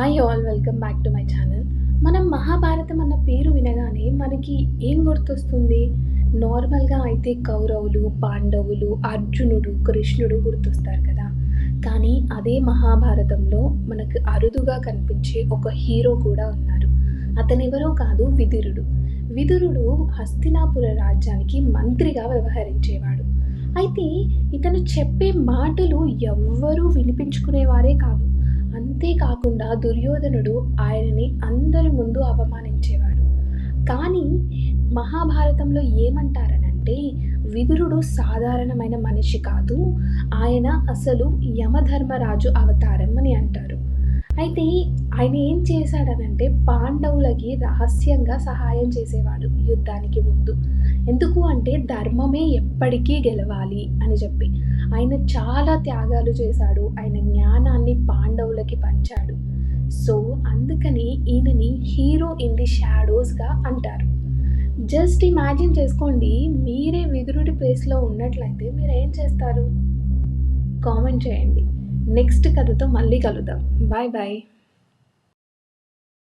Hi all welcome back to my channel మనం మహాభారతం అన్న పేరు వినగానే మనకి ఏం గుర్తొస్తుంది? నార్మల్గా అయితే కౌరవులు పాండవులు అర్జునుడు కృష్ణుడు గుర్తొస్తారు కదా. కానీ అదే మహాభారతంలో మనకు అరుదుగా కనిపించే ఒక హీరో కూడా ఉన్నారు. అతనెవరో కాదు విదురుడు. విదురుడు హస్తినాపుర రాజ్యానికి మంత్రిగా వ్యవహరించేవాడు. అయితే ఇతను చెప్పే మాటలు ఎవ్వరూ వినిపించుకునేవారే కాదు. అంతేకాకుండా దుర్యోధనుడు ఆయనని అందరి ముందు అవమానించేవాడు. కానీ మహాభారతంలో ఏమంటారనంటే విదురుడు సాధారణమైన మనిషి కాదు ఆయన అసలు యమధర్మరాజు అవతారం అని అంటారు. అయితే ఆయన ఏం చేశాడనంటే పాండవులకి రహస్యంగా సహాయం చేసేవాడు యుద్ధానికి ముందు. ఎందుకు అంటే ధర్మమే ఎప్పటికీ గెలవాలి అని చెప్పి. ఆయన చాలా త్యాగాలు చేశాడు. ఆయన జ్ఞానాన్ని పాండవులకి పంచాడు. సో అందుకని ఈయనని హీరో ఇన్ ది షాడోస్గా అంటారు. జస్ట్ ఇమాజిన్ చేసుకోండి మీరే విదురుడి ప్లేస్లో ఉన్నట్లయితే మీరు ఏం చేస్తారు? కామెంట్ చేయండి. నెక్స్ట్ కథతో మళ్ళీ కలుద్దాం. Bye bye.